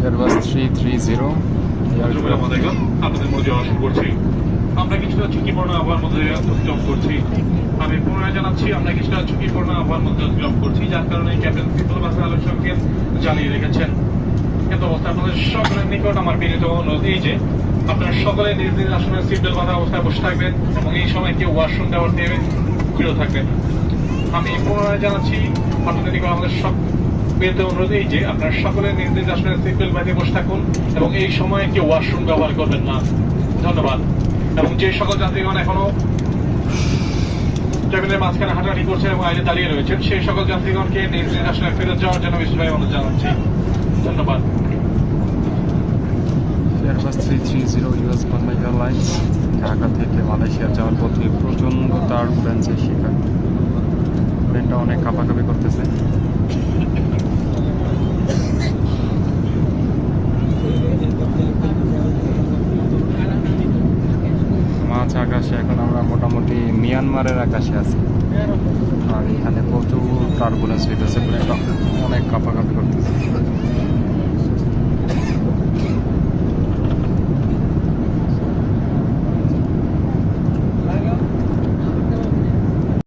Airbus three three zero আমরা কিছুটা ঝুঁকিপূর্ণ আবহাওয়ার মধ্যে করছি আমি পুনরায় জানাচ্ছি আমরা কিছুটা ঝুঁকিপূর্ণ আবহাওয়ার মধ্যে করছি যার কারণে ক্যাপ্টেন বিপুল রেখেছেন কিন্তু অবস্থা আপনাদের সকলের নিকট আমার বিনীত অনুরোধ এই যে আপনারা সকলে নিজ নিজ আসনে সিট বেল্ট বাঁধা অবস্থায় বসে থাকবেন এবং এই সময় কেউ ওয়াশরুম দেওয়ার দিয়ে বিরত থাকবেন আমি পুনরায় জানাচ্ছি আপনাদের নিকট আমাদের সব বিনীত অনুরোধ এই যে, আপনার সকলে নিজ নিজ আসনে সিট বেল্ট বাঁধিয়ে বসে থাকুন এবং এই সময় কেউ ওয়াশরুম ব্যবহার করবেন না। ধন্যবাদ। এবং যে সকল যাত্রীগণ এখনও টেবিলের মাঝখানে হাঁটাহাঁটি করছেন এবং আইনে দাঁড়িয়ে রয়েছেন, সেই সকল যাত্রীগণকে নিজ নিজ আসনে ফেরত যাওয়ার জন্য বিশেষভাবে অনুরোধ জানাচ্ছি। ধন্যবাদ। Airbus three three zero US Bangla airlines Dhaka থেকে মালয়েশিয়া যাওয়ার পথে প্রচণ্ড বেঞ্চের শিকার। প্লেনটা অনেক কাঁপাকাঁপি করতেছে। মাছ আকাশে, এখন আমরা মোটামুটি মিয়ানমারের আকাশে আছি। আর এখানে প্রচুর টার্বুলেন্স হইতেছে অনেক কাঁপাকাঁপি করতেছে।